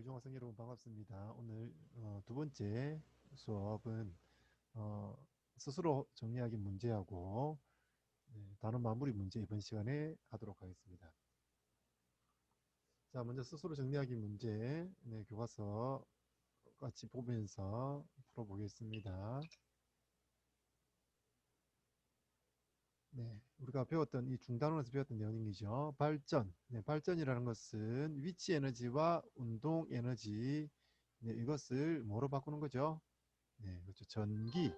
일종학생 여러분 반갑습니다. 오늘 어, 두 번째 수업은 어, 스스로 정리하기 문제하고 네, 단어 마무리 문제 이번 시간에 하도록 하겠습니다. 자, 먼저 스스로 정리하기 문제 네, 교과서 같이 보면서 풀어보겠습니다. 네, 우리가 배웠던 이 중단원에서 배웠던 내용이죠. 발전. 네, 발전이라는 것은 위치 에너지와 운동 에너지 네, 이것을 뭐로 바꾸는 거죠? 네, 그렇죠. 전기.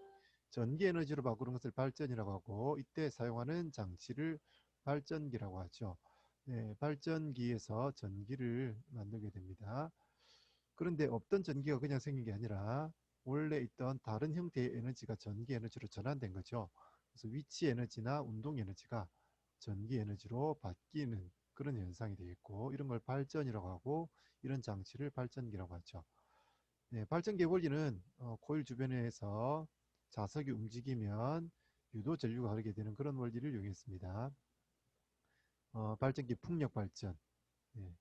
전기 에너지로 바꾸는 것을 발전이라고 하고 이때 사용하는 장치를 발전기라고 하죠. 네, 발전기에서 전기를 만들게 됩니다. 그런데 없던 전기가 그냥 생긴 게 아니라 원래 있던 다른 형태의 에너지가 전기 에너지로 전환된 거죠. 그래서 위치 에너지나 운동 에너지가 전기 에너지로 바뀌는 그런 현상이 되겠고 이런 걸 발전이라고 하고 이런 장치를 발전기라고 하죠. 네, 발전기의 원리는 어, 코일 주변에서 자석이 움직이면 유도 전류가 흐르게 되는 그런 원리를 이용했습니다. 어, 발전기 풍력 발전, 네,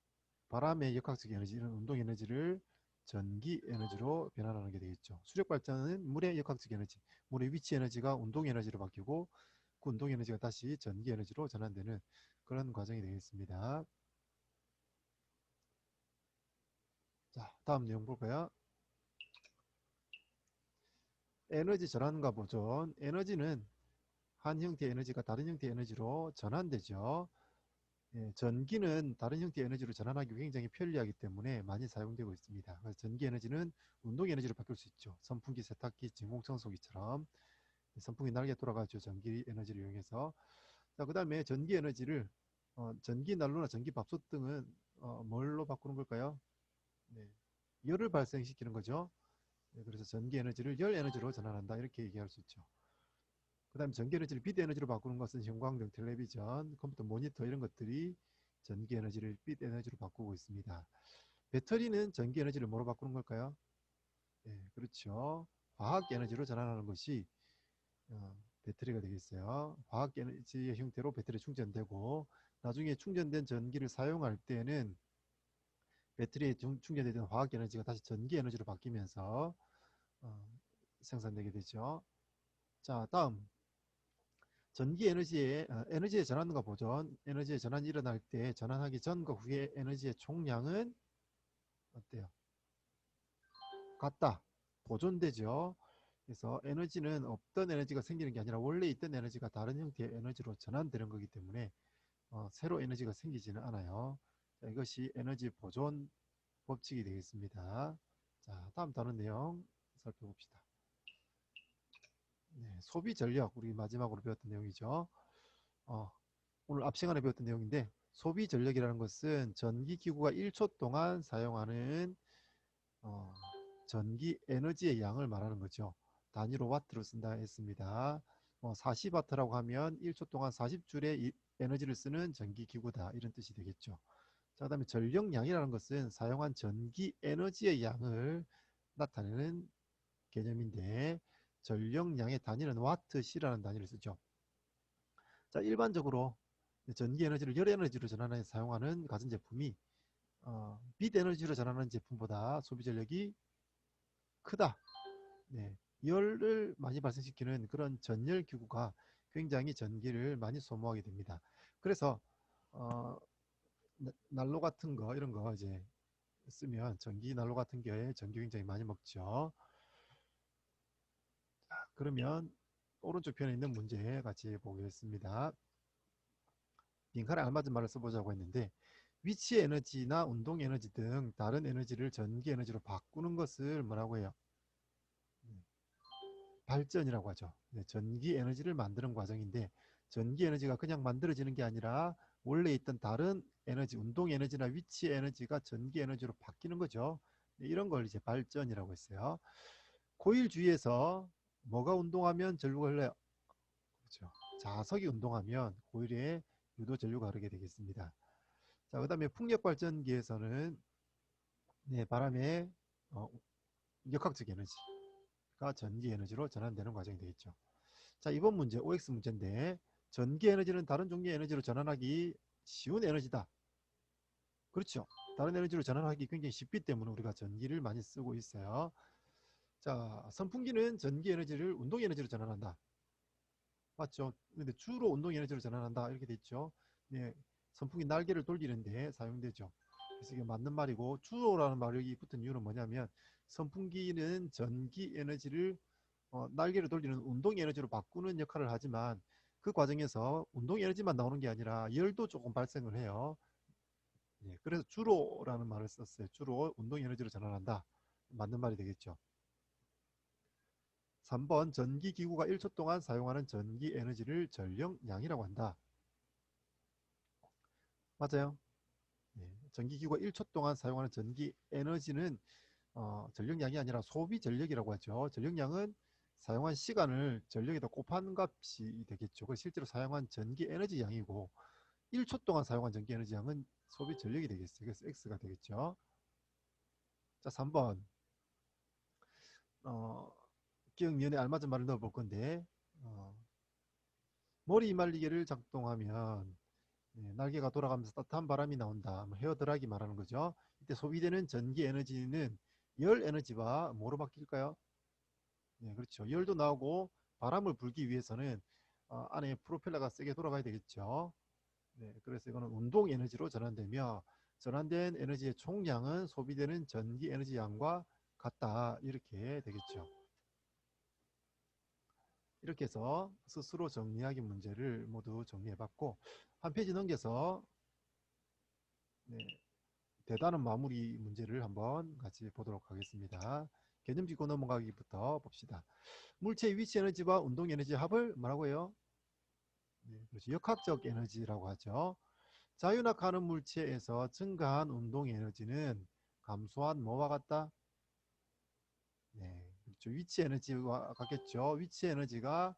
바람의 역학적 에너지, 이런 운동 에너지를 전기 에너지로 변환하는 게 되겠죠. 수력 발전은 물의 역학적 에너지, 물의 위치 에너지가 운동 에너지로 바뀌고 그 운동 에너지가 다시 전기 에너지로 전환되는 그런 과정이 되겠습니다. 자, 다음 내용 볼까요? 에너지 전환과 보존. 에너지는 한 형태의 에너지가 다른 형태의 에너지로 전환되죠. 예, 전기는 다른 형태의 에너지로 전환하기 굉장히 편리하기 때문에 많이 사용되고 있습니다. 그래서 전기 에너지는 운동 에너지로 바뀔 수 있죠. 선풍기, 세탁기, 진공청소기처럼 선풍기 날개 돌아가죠. 전기 에너지를 이용해서. 자, 그 다음에 전기 에너지를 어, 전기 난로나 전기 밥솥 등은 어, 뭘로 바꾸는 걸까요? 네, 열을 발생시키는 거죠. 네, 그래서 전기 에너지를 열 에너지로 전환한다 이렇게 얘기할 수 있죠. 그 다음에 전기 에너지를 빛 에너지로 바꾸는 것은 형광등, 텔레비전, 컴퓨터 모니터 이런 것들이 전기 에너지를 빛 에너지로 바꾸고 있습니다. 배터리는 전기 에너지를 뭐로 바꾸는 걸까요? 네, 그렇죠. 화학 에너지로 전환하는 것이 어, 배터리가 되겠어요. 화학 에너지의 형태로 배터리 충전되고 나중에 충전된 전기를 사용할 때는 배터리에 충전되던 화학 에너지가 다시 전기 에너지로 바뀌면서 어, 생산되게 되죠. 자, 다음 전기 에너지의 어, 에너지의 전환과 보존, 에너지의 전환이 일어날 때 전환하기 전과 후의 에너지의 총량은 어때요? 같다. 보존되죠. 그래서 에너지는 없던 에너지가 생기는 게 아니라 원래 있던 에너지가 다른 형태의 에너지로 전환되는 거기 때문에 어, 새로 에너지가 생기지는 않아요. 자, 이것이 에너지 보존 법칙이 되겠습니다. 자, 다음 다른 내용 살펴봅시다. 네, 소비 전력 우리 마지막으로 배웠던 내용이죠. 어, 오늘 앞 시간에 배웠던 내용인데 소비 전력이라는 것은 전기 기구가 1초 동안 사용하는 어, 전기 에너지의 양을 말하는 거죠. 단위로 와트로 쓴다 했습니다. 뭐 40와트라고 하면 1초 동안 40줄의 에너지를 쓰는 전기 기구다 이런 뜻이 되겠죠. 자, 그다음에 전력량이라는 것은 사용한 전기 에너지의 양을 나타내는 개념인데 전력량의 단위는 와트시라는 단위를 쓰죠. 자, 일반적으로 전기 에너지를 열 에너지로 전환해 사용하는 가전제품이 어, 빛 에너지로 전환하는 제품보다 소비 전력이 크다. 네, 열을 많이 발생시키는 그런 전열 기구가 굉장히 전기를 많이 소모하게 됩니다. 그래서 어, 난로 같은 거 이런 거 이제 쓰면 전기 난로 같은 게 전기 굉장히 많이 먹죠. 자, 그러면 오른쪽 편에 있는 문제 같이 보겠습니다. 빈칸에 알맞은 말을 써보자고 했는데 위치 에너지나 운동 에너지 등 다른 에너지를 전기 에너지로 바꾸는 것을 뭐라고 해요? 발전이라고 하죠. 네, 전기 에너지를 만드는 과정인데 전기 에너지가 그냥 만들어지는 게 아니라 원래 있던 다른 에너지, 운동 에너지나 위치 에너지가 전기 에너지로 바뀌는 거죠. 네, 이런 걸 이제 발전이라고 했어요. 코일 주위에서 뭐가 운동하면 전류가 흘러요? 그렇죠. 자석이 운동하면 코일에 유도 전류가 흐르게 되겠습니다. 자, 그 다음에 풍력 발전기에서는 네, 바람의 어, 역학적 에너지, 가 전기 에너지로 전환되는 과정이 되겠죠. 자, 이번 문제 OX 문제인데 전기 에너지는 다른 종류의 에너지로 전환하기 쉬운 에너지다. 그렇죠. 다른 에너지로 전환하기 굉장히 쉽기 때문에 우리가 전기를 많이 쓰고 있어요. 자, 선풍기는 전기 에너지를 운동 에너지로 전환한다. 맞죠? 근데 주로 운동 에너지로 전환한다. 이렇게 돼 있죠. 네, 선풍기 날개를 돌리는데 사용되죠. 그래서 이게 맞는 말이고 주로라는 말이 붙은 이유는 뭐냐면 선풍기는 전기 에너지를 어, 날개를 돌리는 운동 에너지로 바꾸는 역할을 하지만 그 과정에서 운동 에너지만 나오는 게 아니라 열도 조금 발생을 해요. 예, 그래서 주로라는 말을 썼어요. 주로 운동 에너지로 전환한다. 맞는 말이 되겠죠. 3번 전기 기구가 1초 동안 사용하는 전기 에너지를 전력량이라고 한다. 맞아요. 예, 전기 기구가 1초 동안 사용하는 전기 에너지는 어, 전력량이 아니라 소비 전력이라고 하죠. 전력량은 사용한 시간을 전력에다 곱한 값이 되겠죠. 그 실제로 사용한 전기 에너지 양이고 1초 동안 사용한 전기 에너지 양은 소비 전력이 되겠어요. 그래서 X가 되겠죠. 자, 3번. 어, 기억연에 알맞은 말을 넣어 볼 건데 어, 머리 말리개를 작동하면 네, 날개가 돌아가면서 따뜻한 바람이 나온다. 뭐 헤어드라기 말하는 거죠. 이때 소비되는 전기 에너지는 열 에너지와 뭐로 바뀔까요? 네, 그렇죠. 열도 나오고 바람을 불기 위해서는 어, 안에 프로펠러가 세게 돌아가야 되겠죠. 네, 그래서 이거는 운동 에너지로 전환되며 전환된 에너지의 총량은 소비되는 전기 에너지 양과 같다. 이렇게 되겠죠. 이렇게 해서 스스로 정리하기 문제를 모두 정리해봤고 한 페이지 넘겨서 네, 대단한 마무리 문제를 한번 같이 보도록 하겠습니다. 개념 짚고 넘어가기부터 봅시다. 물체의 위치 에너지와 운동 에너지 합을 뭐라고 해요? 네, 그렇죠. 역학적 에너지라고 하죠. 자유낙하는 물체에서 증가한 운동 에너지는 감소한 뭐와 같다? 네, 그렇죠. 위치 에너지와 같겠죠. 위치 에너지가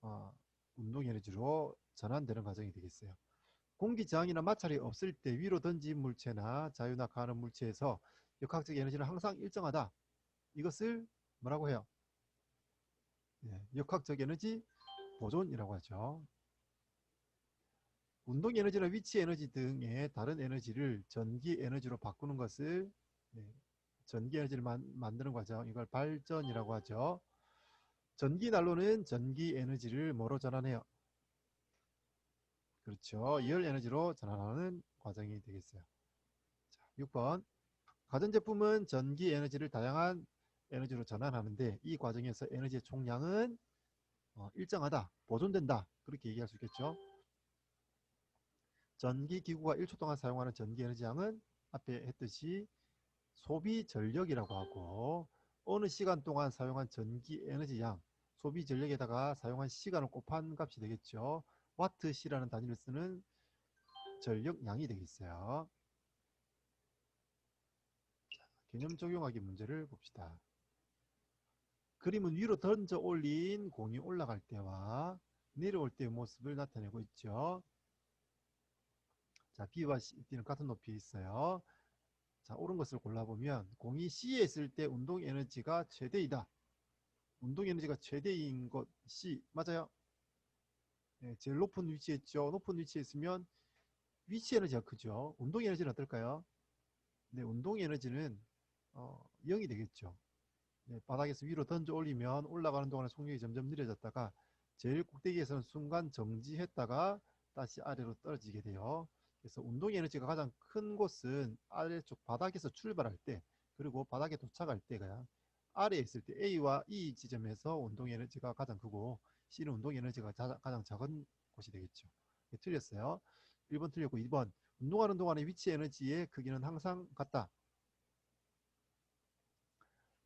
어, 운동 에너지로 전환되는 과정이 되겠어요. 공기 저항이나 마찰이 없을 때 위로 던진 물체나 자유낙하하는 물체에서 역학적 에너지는 항상 일정하다. 이것을 뭐라고 해요? 네, 역학적 에너지 보존이라고 하죠. 운동 에너지나 위치 에너지 등의 다른 에너지를 전기 에너지로 바꾸는 것을 네, 전기 에너지를 만, 만드는 과정 이걸 발전이라고 하죠. 전기 난로는 전기 에너지를 뭐로 전환해요? 그렇죠. 열 에너지로 전환하는 과정이 되겠어요. 자, 6번 가전제품은 전기 에너지를 다양한 에너지로 전환하는데 이 과정에서 에너지의 총량은 어, 일정하다, 보존된다 그렇게 얘기할 수 있겠죠. 전기 기구가 1초 동안 사용하는 전기 에너지 양은 앞에 했듯이 소비 전력이라고 하고 어느 시간 동안 사용한 전기 에너지 양 소비 전력에다가 사용한 시간을 곱한 값이 되겠죠. 와트 시라는 단위를 쓰는 전력량이 되겠어요. 자, 개념 적용하기 문제를 봅시다. 그림은 위로 던져 올린 공이 올라갈 때와 내려올 때의 모습을 나타내고 있죠. 자, B와 D는 같은 높이에 있어요. 자, 옳은 것을 골라보면 공이 C에 있을 때 운동 에너지가 최대이다. 운동 에너지가 최대인 것 C 맞아요? 네, 제일 높은 위치에 있죠. 높은 위치에 있으면 위치 에너지가 크죠. 운동 에너지는 어떨까요? 네, 운동 에너지는 어, 0이 되겠죠. 네, 바닥에서 위로 던져 올리면 올라가는 동안에 속력이 점점 느려졌다가 제일 꼭대기에서는 순간 정지했다가 다시 아래로 떨어지게 돼요. 그래서 운동 에너지가 가장 큰 곳은 아래쪽 바닥에서 출발할 때 그리고 바닥에 도착할 때가 아래에 있을 때 A와 E 지점에서 운동 에너지가 가장 크고 C는 운동 에너지가 가장 작은 곳이 되겠죠. 네, 틀렸어요. 1번 틀렸고 2번 운동하는 동안의 위치 에너지의 크기는 항상 같다.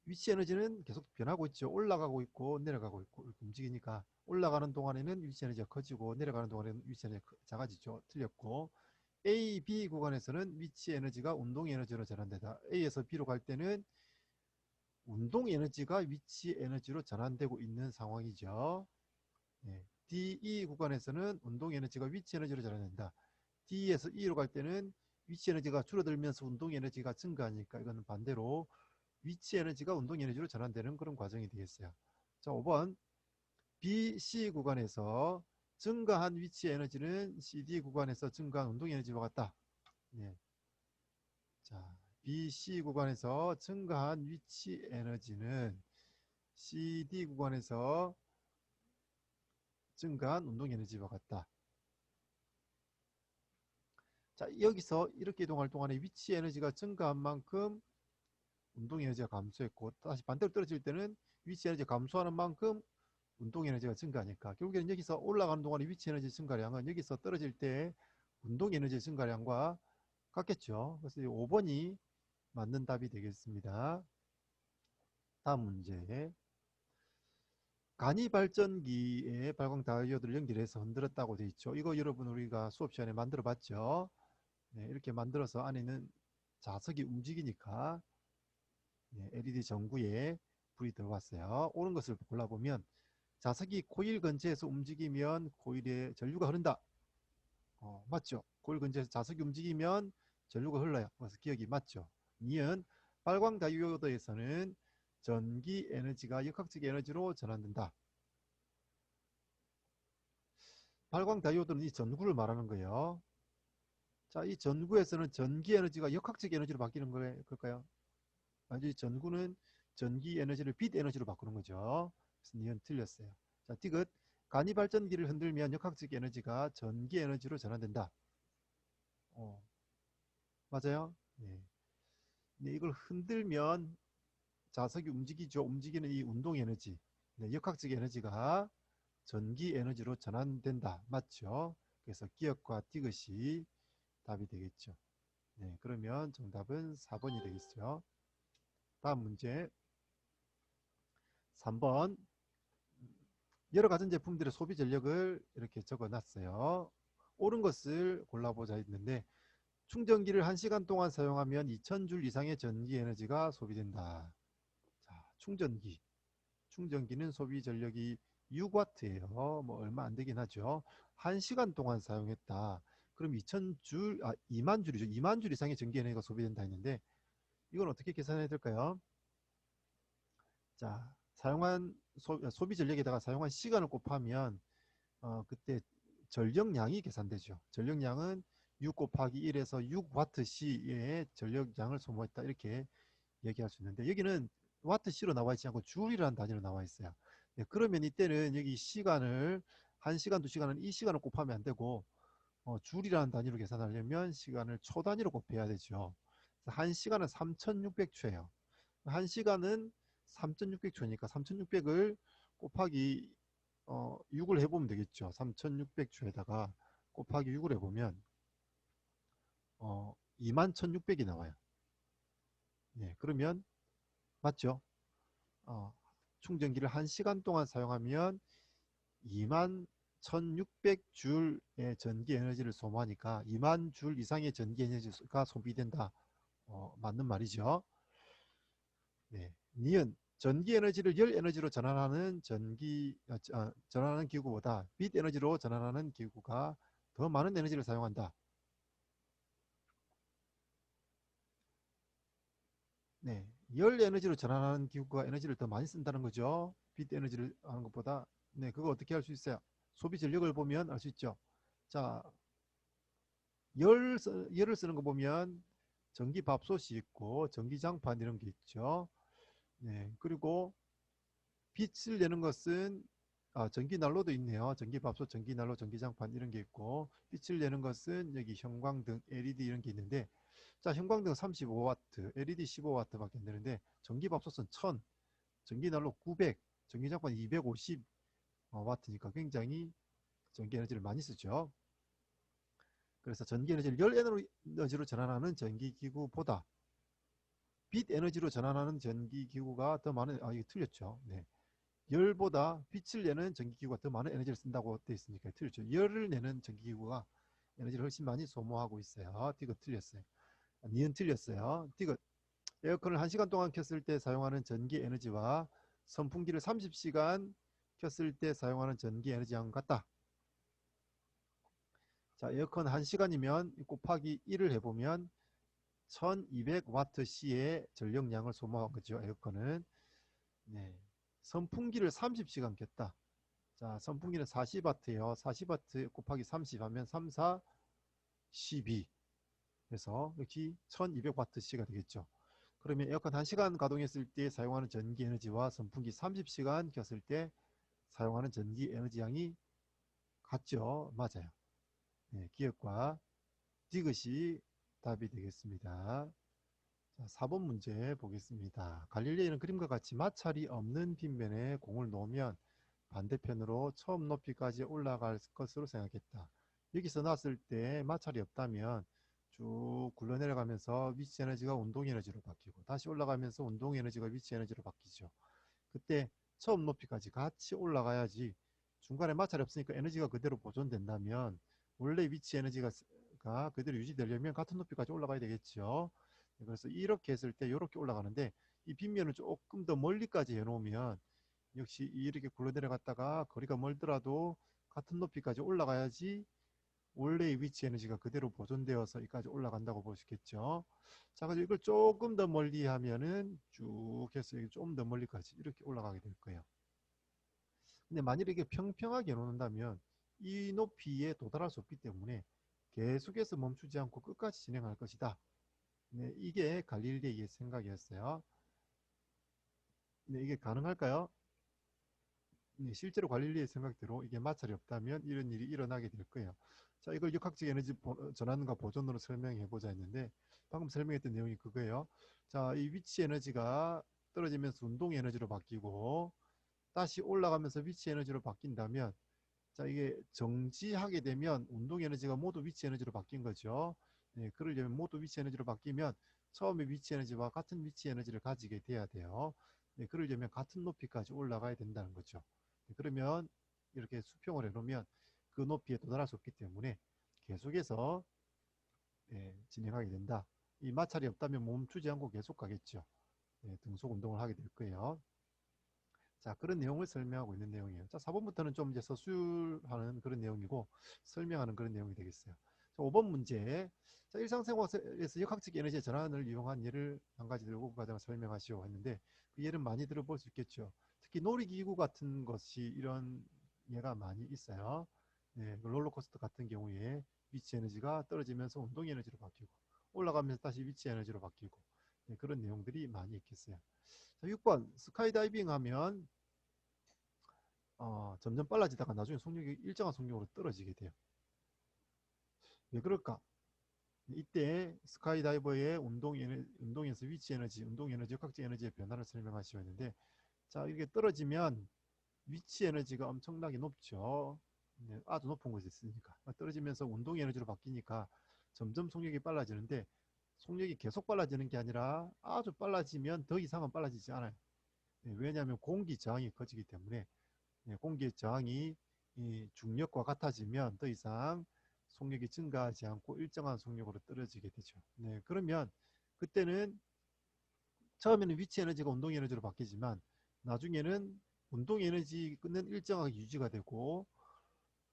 위치 에너지는 계속 변하고 있죠. 올라가고 있고 내려가고 있고 움직이니까 올라가는 동안에는 위치 에너지가 커지고 내려가는 동안에는 위치 에너지가 작아지죠. 틀렸고 A, B 구간에서는 위치 에너지가 운동 에너지로 전환되다. A에서 B로 갈 때는 운동 에너지가 위치 에너지로 전환되고 있는 상황이죠. 네. D, E 구간에서는 운동 에너지가 위치 에너지로 전환된다. D에서 E로 갈 때는 위치 에너지가 줄어들면서 운동 에너지가 증가하니까 이거는 반대로 위치 에너지가 운동 에너지로 전환되는 그런 과정이 되겠어요. 자, 5번 B, C 구간에서 증가한 위치 에너지는 CD 구간에서 증가한 운동 에너지와 같다. 네. BC 구간에서 증가한 위치 에너지는 CD 구간에서 증가한 운동 에너지와 같다. 자, 여기서 이렇게 이동할 동안에 위치 에너지가 증가한 만큼 운동 에너지가 감소했고 다시 반대로 떨어질 때는 위치 에너지가 감소하는 만큼 운동 에너지가 증가하니까 결국에는 여기서 올라가는 동안에 위치 에너지 증가량은 여기서 떨어질 때 운동 에너지 증가량과 같겠죠. 그래서 5번이 맞는 답이 되겠습니다. 다음 문제. 간이 발전기에 발광 다이오드를 연결해서 흔들었다고 되어 있죠. 이거 여러분 우리가 수업 시간에 만들어 봤죠. 네, 이렇게 만들어서 안에는 자석이 움직이니까 네, LED 전구에 불이 들어왔어요. 오는 것을 골라보면 자석이 코일 근처에서 움직이면 코일에 전류가 흐른다. 어, 맞죠? 코일 근처에서 자석이 움직이면 전류가 흘러요. 그래서 기억이 맞죠? 니은 발광 다이오드에서는 전기 에너지가 역학적 에너지로 전환된다. 발광 다이오드는 이 전구를 말하는 거예요. 자, 이 전구에서는 전기 에너지가 역학적 에너지로 바뀌는 걸까요? 아주 전구는 전기 에너지를 빛 에너지로 바꾸는 거죠. 니은 틀렸어요. 자, 디귿 간이 발전기를 흔들면 역학적 에너지가 전기 에너지로 전환된다. 어, 맞아요? 네. 네, 이걸 흔들면 자석이 움직이죠. 움직이는 이 운동 에너지, 네, 역학적 에너지가 전기 에너지로 전환된다. 맞죠? 그래서 기억과 디귿이 답이 되겠죠. 네, 그러면 정답은 4번이 되겠죠. 다음 문제 3번 여러 가전제품들의 소비 전력을 이렇게 적어놨어요. 옳은 것을 골라보자 했는데 충전기를 1시간 동안 사용하면 2000줄 이상의 전기 에너지가 소비된다. 자, 충전기. 충전기는 소비 전력이 6W예요. 뭐 얼마 안 되긴 하죠. 1시간 동안 사용했다. 그럼 2000줄, 아, 2만 줄이죠. 2만 줄 이상의 전기 에너지가 소비된다 했는데 이건 어떻게 계산해야 될까요? 자, 사용한 소, 비 전력에다가 사용한 시간을 곱하면 어, 그때 전력량이 계산되죠. 전력량은 6 곱하기 1에서 6와트시의 전력량을 소모했다 이렇게 얘기할 수 있는데 여기는 와트시로 나와 있지 않고 줄이라는 단위로 나와 있어요. 네, 그러면 이때는 여기 시간을 1시간, 2시간은 이 시간을 곱하면 안 되고 어, 줄이라는 단위로 계산하려면 시간을 초 단위로 곱해야 되죠. 1시간은 3600초예요. 1시간은 3600초니까 3600을 곱하기 어, 6을 해보면 되겠죠. 3600초에다가 곱하기 6을 해보면 어, 21,600이 나와요. 네, 그러면 맞죠? 어, 충전기를 1시간 동안 사용하면 21,600줄의 전기 에너지를 소모하니까 2만 줄 이상의 전기 에너지가 소비된다. 어, 맞는 말이죠. 네, 니은 전기 에너지를 열 에너지로 전환하는 전기 어, 어, 전환하는 기구보다 빛 에너지로 전환하는 기구가 더 많은 에너지를 사용한다. 네, 열 에너지로 전환하는 기구가 에너지를 더 많이 쓴다는 거죠. 빛 에너지를 하는 것보다. 네, 그거 어떻게 할수 있어요? 소비 전력을 보면 알 수 있죠. 자, 열, 열을 쓰는 거 보면 전기 밥솥이 있고 전기 장판 이런 게 있죠. 네, 그리고 빛을 내는 것은 아, 전기 난로도 있네요. 전기 밥솥, 전기 난로, 전기 장판 이런 게 있고 빛을 내는 것은 여기 형광등, LED 이런 게 있는데 자, 형광등 35W, LED 15W밖에 안 되는데 전기 밥솥은 1000, 전기 난로 900, 전기 장판 250W니까 굉장히 전기 에너지를 많이 쓰죠. 그래서 전기 에너지를 열 에너지로 전환하는 전기 기구보다 빛 에너지로 전환하는 전기 기구가 더 많은 아 이게 틀렸죠. 네. 열보다 빛을 내는 전기 기구가 더 많은 에너지를 쓴다고 되어 있으니까 틀렸죠. 열을 내는 전기 기구가 에너지를 훨씬 많이 소모하고 있어요. 이거 틀렸어요. 니은 틀렸어요. 디귿 에어컨을 1시간 동안 켰을 때 사용하는 전기 에너지와 선풍기를 30시간 켰을 때 사용하는 전기 에너지랑 같다. 자, 에어컨 1시간이면 곱하기 1을 해보면 1200W시의 전력량을 소모한 거죠. 에어컨은. 네. 선풍기를 30시간 켰다. 자, 선풍기는 40W예요. 40W 곱하기 30 하면 3, 4, 12. 그래서 역시 1200Wc가 되겠죠. 그러면 에어컨 1시간 가동했을 때 사용하는 전기 에너지와 선풍기 30시간 켰을 때 사용하는 전기 에너지 양이 같죠. 맞아요. 네, 기억과 디귿이 답이 되겠습니다. 자, 4번 문제 보겠습니다. 갈릴레이는 그림과 같이 마찰이 없는 빗면에 공을 놓으면 반대편으로 처음 높이까지 올라갈 것으로 생각했다. 여기서 놨을 때 마찰이 없다면 쭉 굴러 내려가면서 위치 에너지가 운동 에너지로 바뀌고 다시 올라가면서 운동 에너지가 위치 에너지로 바뀌죠. 그때 처음 높이까지 같이 올라가야지 중간에 마찰이 없으니까 에너지가 그대로 보존된다면 원래 위치 에너지가 그대로 유지되려면 같은 높이까지 올라가야 되겠죠. 그래서 이렇게 했을 때 이렇게 올라가는데 이 빗면을 조금 더 멀리까지 해놓으면 역시 이렇게 굴러 내려갔다가 거리가 멀더라도 같은 높이까지 올라가야지 원래의 위치 에너지가 그대로 보존되어서 여기까지 올라간다고 보시겠죠. 자, 그래서 이걸 조금 더 멀리 하면은 쭉 해서 좀 더 멀리까지 이렇게 올라가게 될 거예요. 근데 만일에 이게 평평하게 놓는다면 이 높이에 도달할 수 없기 때문에 계속해서 멈추지 않고 끝까지 진행할 것이다. 네, 이게 갈릴레이의 생각이었어요. 네, 이게 가능할까요? 네, 실제로 갈릴레이의 생각대로 이게 마찰이 없다면 이런 일이 일어나게 될 거예요. 자, 이걸 역학적 에너지 전환과 보존으로 설명해 보자 했는데 방금 설명했던 내용이 그거예요. 자, 이 위치 에너지가 떨어지면서 운동 에너지로 바뀌고 다시 올라가면서 위치 에너지로 바뀐다면 자, 이게 정지하게 되면 운동 에너지가 모두 위치 에너지로 바뀐 거죠. 네, 그러려면 모두 위치 에너지로 바뀌면 처음에 위치 에너지와 같은 위치 에너지를 가지게 돼야 돼요. 네, 그러려면 같은 높이까지 올라가야 된다는 거죠. 네, 그러면 이렇게 수평을 해놓으면 그 높이에 도달할 수 없기 때문에 계속해서 예, 진행하게 된다. 이 마찰이 없다면 멈추지 않고 계속 가겠죠. 예, 등속 운동을 하게 될 거예요. 자, 그런 내용을 설명하고 있는 내용이에요. 자, 4번부터는 좀 이제 서술하는 그런 내용이고 설명하는 그런 내용이 되겠어요. 자, 5번 문제. 자, 일상생활에서 역학적 에너지의 전환을 이용한 예를 한 가지 들고 그 과정을 설명하시오 했는데 그 예를 많이 들어볼 수 있겠죠. 특히 놀이기구 같은 것이 이런 예가 많이 있어요. 네, 그 롤러코스터 같은 경우에 위치 에너지가 떨어지면서 운동 에너지로 바뀌고 올라가면서 다시 위치 에너지로 바뀌고 네, 그런 내용들이 많이 있겠어요. 자, 6번 스카이다이빙 하면 어, 점점 빨라지다가 나중에 속력이 일정한 속력으로 떨어지게 돼요. 왜 그럴까? 이때 스카이다이버의 운동 에너, 운동에서 위치 에너지, 운동 에너지, 역학적 에너지의 변화를 설명하시었는데 자 이렇게 떨어지면 위치 에너지가 엄청나게 높죠. 네, 아주 높은 곳에 있으니까 떨어지면서 운동 에너지로 바뀌니까 점점 속력이 빨라지는데 속력이 계속 빨라지는 게 아니라 아주 빨라지면 더 이상은 빨라지지 않아요. 네, 왜냐하면 공기 저항이 커지기 때문에 네, 공기 저항이 중력과 같아지면 더 이상 속력이 증가하지 않고 일정한 속력으로 떨어지게 되죠. 네, 그러면 그때는 처음에는 위치 에너지가 운동 에너지로 바뀌지만 나중에는 운동 에너지는 일정하게 유지가 되고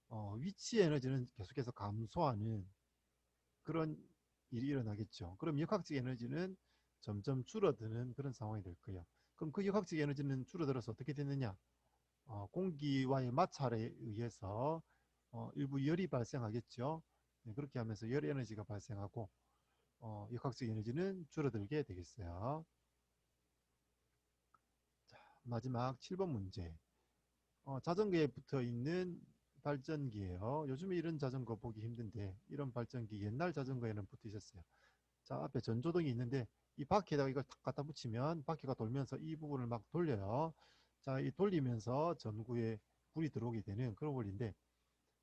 어, 위치 에너지는 계속해서 감소하는 그런 일이 일어나겠죠. 그럼 역학적 에너지는 점점 줄어드는 그런 상황이 될 거예요. 그럼 그 역학적 에너지는 줄어들어서 어떻게 되느냐? 어, 공기와의 마찰에 의해서 어, 일부 열이 발생하겠죠. 네, 그렇게 하면서 열 에너지가 발생하고 어, 역학적 에너지는 줄어들게 되겠어요. 자, 마지막 7번 문제. 어, 자전거에 붙어 있는 발전기예요. 요즘에 이런 자전거 보기 힘든데 이런 발전기 옛날 자전거에는 붙어 있었어요. 자 앞에 전조등이 있는데 이 바퀴에다가 이걸 탁 갖다 붙이면 바퀴가 돌면서 이 부분을 막 돌려요. 자 이 돌리면서 전구에 불이 들어오게 되는 그런 원리인데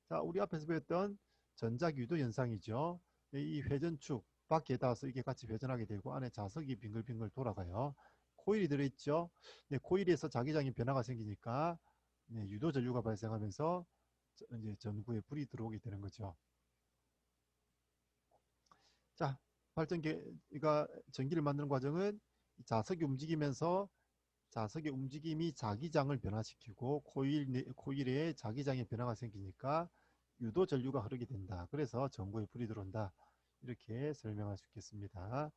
자 우리 앞에서 배웠던 전자유도 현상이죠. 이 회전축 바퀴에 닿아서 이게 같이 회전하게 되고 안에 자석이 빙글빙글 돌아가요. 코일이 들어있죠. 네, 코일에서 자기장이 변화가 생기니까 네, 유도 전류가 발생하면서 이제 전구에 불이 들어오게 되는 거죠. 자, 발전기가 전기를 만드는 과정은 자석이 움직이면서 자석의 움직임이 자기장을 변화시키고 코일, 코일에 자기장의 변화가 생기니까 유도 전류가 흐르게 된다. 그래서 전구에 불이 들어온다. 이렇게 설명할 수 있겠습니다.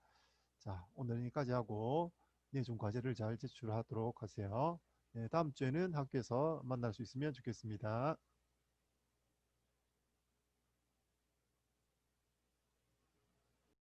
자, 오늘은 여기까지 하고 내중 네, 과제를 잘 제출하도록 하세요. 네, 다음 주에는 학교에서 만날 수 있으면 좋겠습니다.